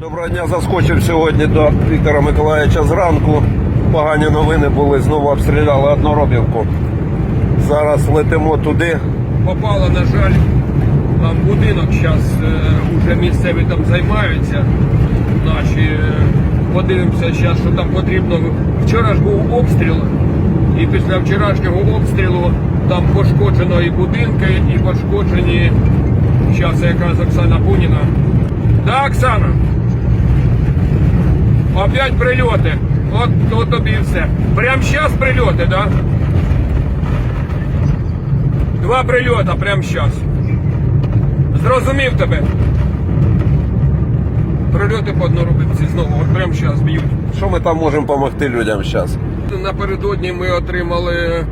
Доброго дня, заскочив сьогодні до Віктора Миколаївича зранку. Погані новини були, знову обстріляли одноробівку. Зараз летимо туди. попало, на жаль, там будинок зараз вже місцеві там займаються. Наші е, подивимося зараз, що там потрібно. Вчора ж був обстріл, і після вчорашнього обстрілу там пошкоджено і будинки, і пошкоджені. Зараз якраз Оксана Буніна. Да, Оксана? Опять прильоти. От, от тобі і все. Прямо зараз прильоти, так? Да? Два прильота прямо зараз. Зрозумів тебе. Прильоти по однорубівці знову, от прямо зараз б'ють. Що ми там можемо допомогти людям зараз? Напередодні ми отримали е,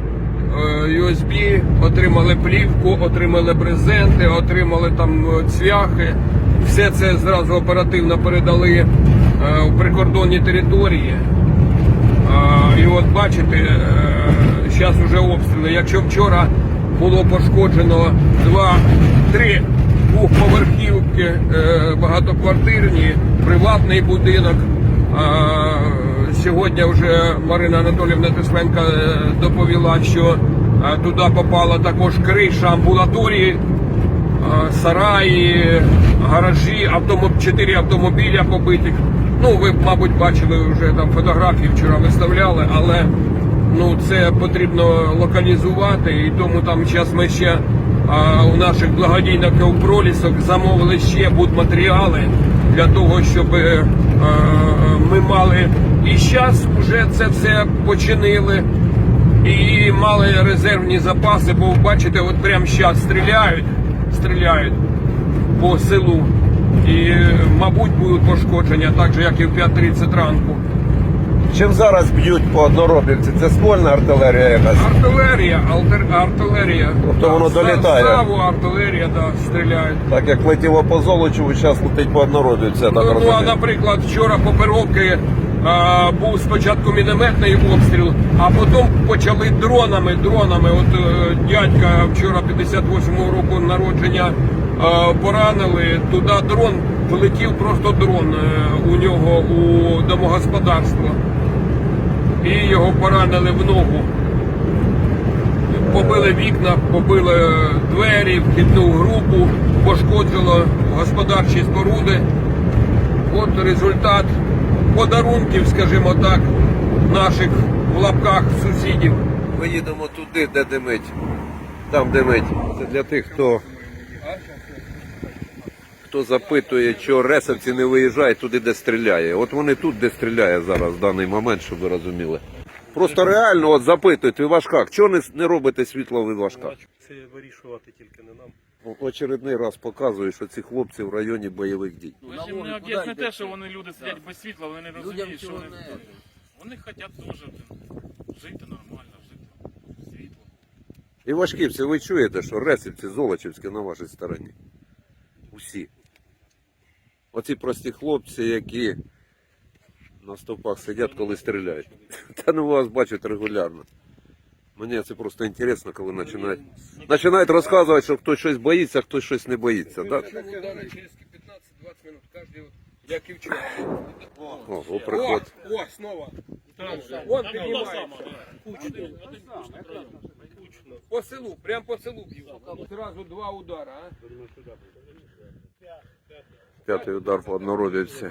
USB, отримали плівку, отримали брезенти, отримали там е, цвяхи. Все це зразу оперативно передали е, в прикордонні території. І от бачите, зараз вже обстріли. Якщо вчора було пошкоджено два, три двохповерхівки, е, багатоквартирні, приватний будинок. Сьогодні вже Марина Анатолівна Тесленка е, доповіла, що е, туди попала також криша амбулаторії, е, сараї, гаражі, чотири автомобіля побитих. Ну, ви, мабуть, бачили вже там фотографії вчора виставляли, але ну, це потрібно локалізувати, і тому там зараз ми ще а, у наших благодійників пролісок замовили ще будматеріали для того, щоб е, е, ми мали і зараз вже це все починили. І мали резервні запаси, бо бачите, от прямо зараз стріляють, стріляють по селу. І, мабуть, будуть пошкодження, так же, як і в 5.30 ранку. Чим зараз б'ють по одноробівці? Це ствольна артилерія якась. Артилерія, алтер, артилерія. Тобто воно долітає? Ставу артилерія, да, стріляють. Так як летіло по Золочеву, зараз летить по одноробівці, я так Ну, ну, а, розумію. наприклад, вчора по Перовки а, був спочатку мінометний обстріл, а потім почали дронами. Дронами. От е, дядька вчора 58-го року народження е, поранили. Туди дрон влетів просто дрон е, у нього у домогосподарство. І його поранили в ногу. Побили вікна, побили двері, вхідну групу, пошкоджило господарчі споруди. От результат подарунків, скажімо так, наших в лапках сусідів. Ми їдемо туди, де димить. Там димить. Це для тих, хто, хто запитує, що ресовці не виїжджають туди, де стріляє. От вони тут, де стріляє зараз в даний момент, щоб ви розуміли. Просто реально от запитують в Івашках, чого не, не робите світло в Івашках? Це вирішувати тільки не нам. Очередний раз показує, що ці хлопці в районі бойових дій. Ви ж їм не об'ясните те, що вони люди сидять без світла, вони не розуміють, що вони. Вони хочуть теж жити нормально, жити світло. Івашківці, ви чуєте, що ресівці, золочівські на вашій стороні? Усі. Оці прості хлопці, які на стовпах сидять, коли стріляють. Та ну вас бачать регулярно. Мені це просто інтересно, коли починають, починають розказувати, що хтось щось боїться, а хтось щось не боїться. Да? Удари через 15-20 минут, кожен, як і вчора. О, о, О, приход. о, снова. Вон піднімається. По селу, прям по селу б'ють. Зразу два удара, а? П'ятий удар по одноробівці.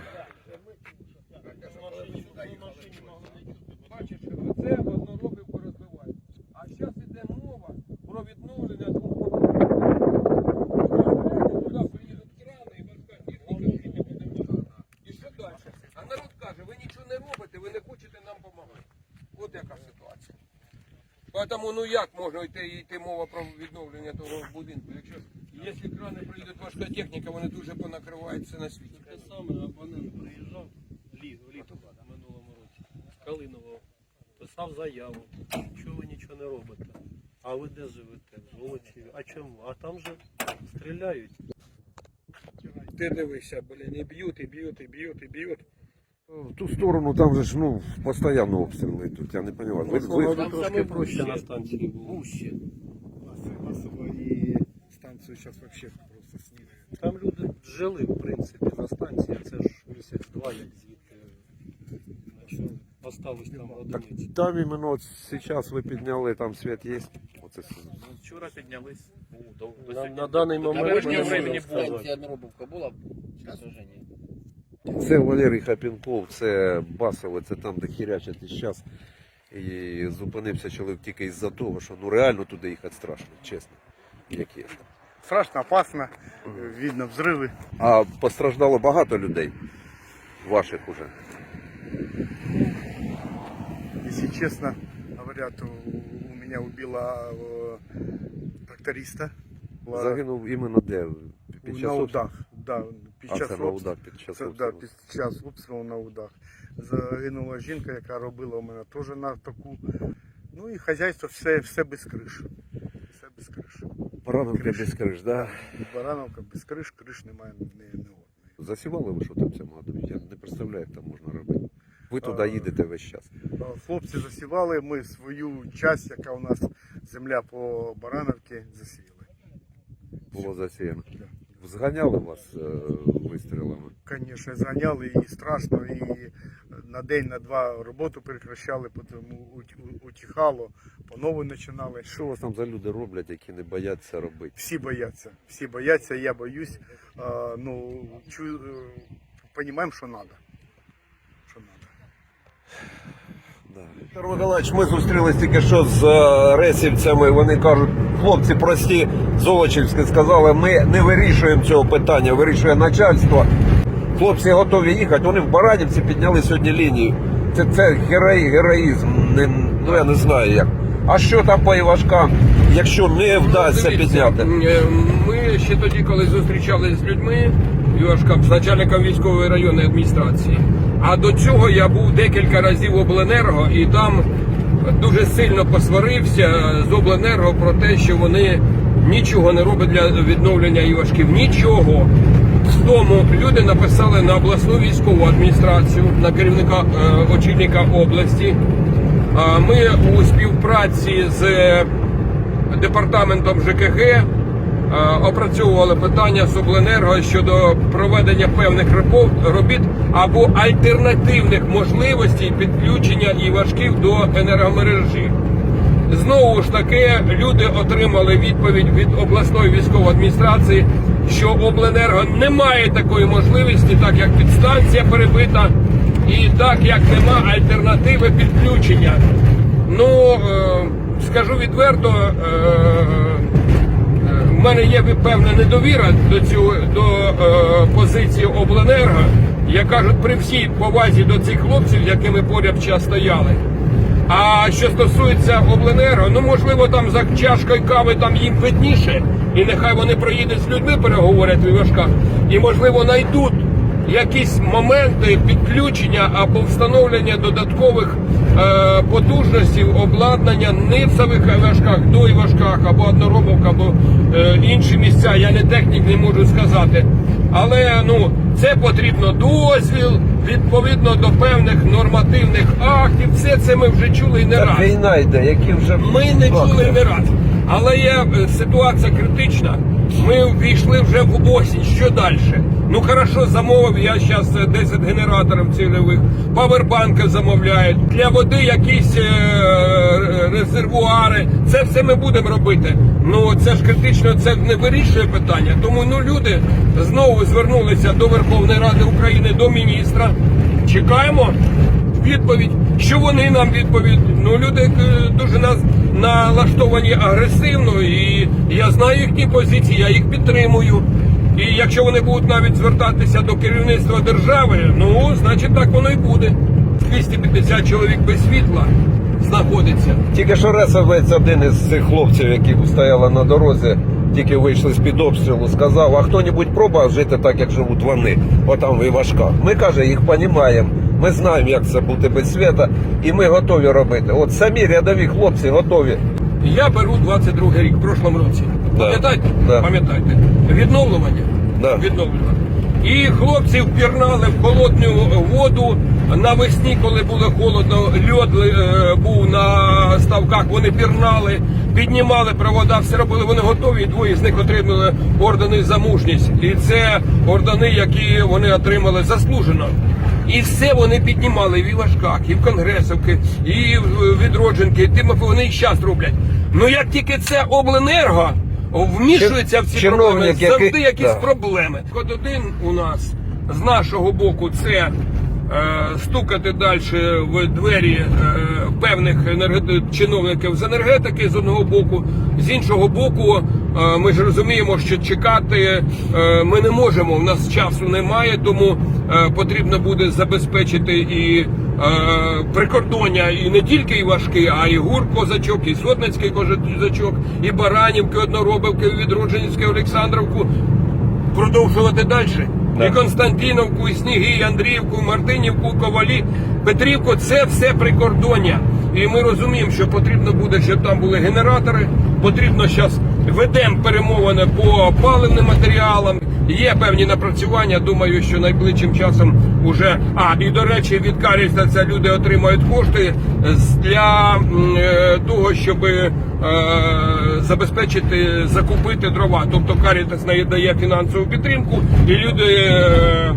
Бачиш, що це одноробівку розбивають. А зараз іде мова про відновлення двох і? А народ каже, ви нічого не робите, ви не хочете нам допомагати. От яка ситуація. Тому ну як можна йти, йти мова про відновлення того будинку? Якщо, крани приїдуть важка техніка, вони дуже понакриваються на світі. Те саме абонент приїжджав лі- влітку в минулому році з Калинового, писав заяву, чого ви нічого не робите. А ви де живете? В Золочеві. А чому? А там же стріляють. Ти дивися, блін, і б'ють, і б'ють, і б'ють, і б'ють. В ту сторону там же ж ну, постійно обстріли тут, я не розумію. Ви, ви, Там саме проще на станції було. Массово и станцию сейчас вообще просто снили. Там люди жили, в принципі, на станції, це ж місяць-два, як звідти почали. Осталось там одиниці. Там іменно зараз ви підняли, там світ є. Оце Ну, вчора піднялись. Ну, до, до На, сьогодні. на даний момент теперішнього не времени можна було. сказати. Станція Нробовка була на суженні? Це Валерій Хапінков, це Басове, це там, де хірячать і зараз. І зупинився чоловік тільки із-за того, що ну реально туди їхати страшно, чесно. Як є Страшно, опасно, видно взрывы. А постраждало багато людей. Ваших уже. Если честно, говорят, у, у меня убило э, тракториста. Была Загинув іменно де? Під час на обстрілу? удах. Да, під А час це на обстрілу. удах під час Це, да, обстрілу. під час обстрілу на удах. Загинула жінка, яка робила у мене теж на таку. Ну і хазяйство все, все без криш. Все без криш. Барановка без криш, да? Барановка без криш, криш немає ні, одної. Засівали ви що там в цьому году? Я не представляю, як там можна робити. Ви туди А, їдете весь час. Хлопці засівали, ми свою часть, яка у нас земля по Барановці, засіяли. Було засіяно. Да. Зганяли вас е, вистрілами. Звісно, зганяли і страшно, і на день, на два роботу прекращали, потім ут- у- утихало, по-новому починали. Що у вас там за люди роблять, які не бояться робити? Всі бояться, всі бояться, я боюсь. А, ну, чу, розуміємо, що треба. Що треба. Віктор Миколаївич, ми зустрілись тільки що з е, ресівцями. Вони кажуть, хлопці прості, Золочівські сказали, ми не вирішуємо цього питання, вирішує начальство. Хлопці готові їхати. Вони в Баранівці підняли сьогодні лінію. Це, це герой, героїзм. Не, ну я не знаю як. А що там по Івашкам, якщо не вдасться Ну, дивіться, підняти? е, Ми ще тоді, коли зустрічалися з людьми, Йошка, з начальником військової районної адміністрації. А до цього я був декілька разів в обленерго і там дуже сильно посварився з обленерго про те, що вони нічого не роблять для відновлення Івашків. Нічого. Тому люди написали на обласну військову адміністрацію, на керівника е, очільника області. Ми у співпраці з департаментом ЖКГ е, опрацьовували питання з щодо проведення певних робіт або альтернативних можливостей підключення івашків до енергомережі. Знову ж таки, люди отримали відповідь від обласної військової адміністрації, що обленерго не має такої можливості, так як підстанція перебита, і так як нема альтернативи підключення. Ну, е, скажу відверто, е, е, в мене є певна недовіра до цього до позиції обленерго. Я кажу, при всій повазі до цих хлопців, якими поряд час стояли. А що стосується обленерго, ну можливо там за чашкою кави там їм видніше, і нехай вони проїдуть з людьми, переговорять в Івашках, і можливо знайдуть якісь моменти підключення або встановлення додаткових е, потужностей, обладнання не в самих до Івашках або одноробок, або е, інші місця. Я не технік не можу сказати. Але ну це потрібно дозвіл відповідно до певних нормативних актів. Все це ми вже чули і не раз. війна йде, які вже Ми не чули не раз. Але є е, ситуація критична. Ми ввійшли вже в осінь. Що далі? Ну хорошо, замовив я зараз 10 генераторів цільових, павербанки замовляють, для води якісь е, резервуари. Це все ми будемо робити. Ну це ж критично, це не вирішує питання. Тому ну люди знову звернулися до Верховної Ради України, до міністра. Чекаємо відповідь. Що вони нам відповідь? Ну люди е, дуже нас налаштовані агресивно, і я знаю їхні позиції, я їх підтримую. І якщо вони будуть навіть звертатися до керівництва держави, ну значить так воно і буде. 250 чоловік без світла знаходиться. Тільки що Ресовець, один із цих хлопців, які стояли на дорозі, тільки вийшли з під обстрілу, сказав, а хто-небудь пробував жити так, як живуть вони, отам в Івашках. Ми каже, їх розуміємо. Ми знаємо, як це бути без світа, і ми готові робити. От самі рядові хлопці готові. Я беру 22 рік, в прошлому році. Да. Пам'ятаєте? Да. Пам'ятаєте? Відновлювання. Да. Відновлювання. І хлопці впірнали в холодну воду. Навесні, коли було холодно, льод е, був на ставках, вони пірнали, піднімали провода, все робили. Вони готові. і Двоє з них отримали ордени за мужність. І це ордени, які вони отримали заслужено. І все вони піднімали і в Івашках, і в Конгресовки, і в відродженки, і тим вони і зараз роблять. Ну як тільки це обленерго вмішується в ці чиновник, проблеми, який- завжди якісь да. проблеми. От один у нас з нашого боку це е, стукати далі в двері е, певних енерге- чиновників з енергетики з одного боку, з іншого боку, е, ми ж розуміємо, що чекати е, ми не можемо. У нас часу немає, тому е, потрібно буде забезпечити і прикордоння, і не тільки Івашки, а і гур козачок, і сотницький козачок, і Баранівки, Одноробівки, і Відродженський, Олександровку продовжувати далі. І Константиновку, і Сніги, і Андріївку, і Мартинівку, і Ковалі, Петрівку це все прикордоння. І ми розуміємо, що потрібно буде, щоб там були генератори. Потрібно зараз ведемо перемовини по паливним матеріалам. Є певні напрацювання. Думаю, що найближчим часом уже. А і до речі, від Каріса люди отримають кошти з- для е, того, щоб е, забезпечити закупити дрова. Тобто Карітас дає фінансову підтримку, і люди е, е,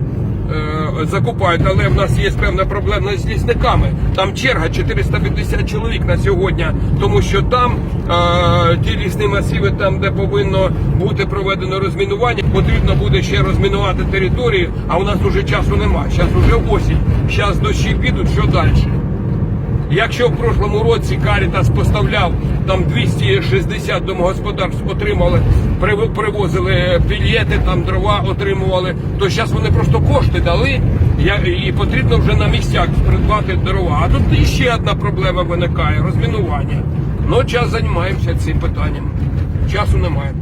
закупають. Але в нас є певна проблема з лісниками. Там черга 450 чоловік на сьогодні, тому що там е, ті лісні масиви, там де повинно бути проведено розмінування, потрібно буде ще розмінувати території. А у нас уже часу немає. Зараз уже осінь. Зараз дощі підуть. Що далі? Якщо в прошлому році Карітас поставляв там 260 домогосподарств, отримали, прив- привозили пілети, там дрова отримували, то зараз вони просто кошти дали, і потрібно вже на місцях придбати дрова. А тут іще одна проблема виникає розмінування. Ну, час займаємося цим питанням. Часу немає.